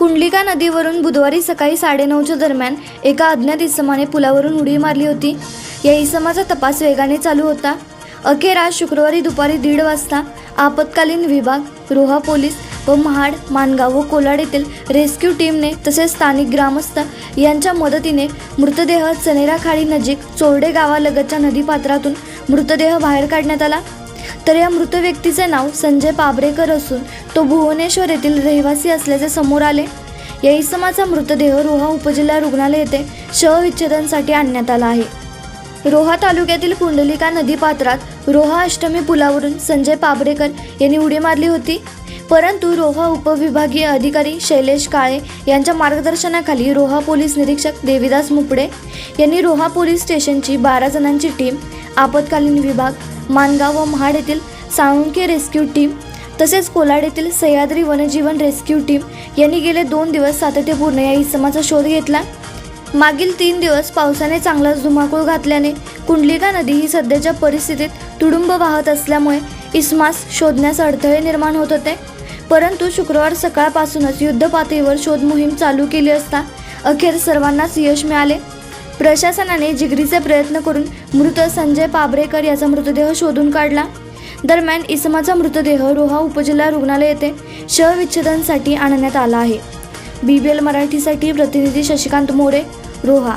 Kundalika नदीवरून बुधवारी सकाळी साडेनऊच्या दरम्यान एका अज्ञात इसमाने पुलावरून उडी मारली होती. या इसमाचा तपास वेगाने चालू होता. अखेर आज शुक्रवारी दुपारी दीड वाजता आपत्कालीन विभाग रोहा पोलीस व महाड मानगाव व कोलाड येथील रेस्क्यू टीमने तसेच स्थानिक ग्रामस्थ यांच्या मदतीने मृतदेह चनेरा खाडी नजीक चोरडे गावालगतच्या नदीपात्रातून मृतदेह बाहेर काढण्यात आला. तर या मृत व्यक्तीचे नाव संजय पाबरेकर असून तो भुवनेश्वर येथील रहिवासी असल्याचे समोर आले. या इसमाचा मृतदेह रोहा उपजिल्हा रुग्णालय येथे शवविच्छेदनसाठी आणण्यात आला आहे. रोहा तालुक्यातील कुंडलिका नदीपात्रात रोहा अष्टमी पुलावरून संजय पाबरेकर यांनी उडी मारली होती. परंतु रोहा उपविभागीय अधिकारी शैलेश काळे यांच्या मार्गदर्शनाखाली रोहा पोलीस निरीक्षक देविदास मुपडे यांनी रोहा पोलीस स्टेशनची बारा जणांची टीम आपत्कालीन विभाग मानगाव व महाड येथील साळुंके रेस्क्यू टीम तसेच कोलाड येथील सह्याद्री वनजीवन रेस्क्यू टीम यांनी गेले दोन दिवस सातत्यपूर्ण या इसमाचा शोध घेतला. मागील तीन दिवस पावसाने चांगलाच धुमाकूळ घातल्याने कुंडलिका नदी ही सध्याच्या परिस्थितीत तुडुंब वाहत असल्यामुळे इस्मास शोधण्यास अडथळे निर्माण होत होते. परंतु शुक्रवार सकाळपासूनच युद्धपातळीवर शोधमोहीम शोध मोहीम चालू केली असता अखेर सर्वांनाच यश मिळाले. प्रशासनाने जिगरीचे प्रयत्न करून मृत संजय पाबरेकर याचा मृतदेह शोधून काढला. दरम्यान इसमाचा मृतदेह रोहा उपजिल्हा रुग्णालय येथे शवविच्छेदनसाठी आणण्यात आला आहे. बीबीएल मराठीसाठी प्रतिनिधी शशिकांत मोरे रोहा.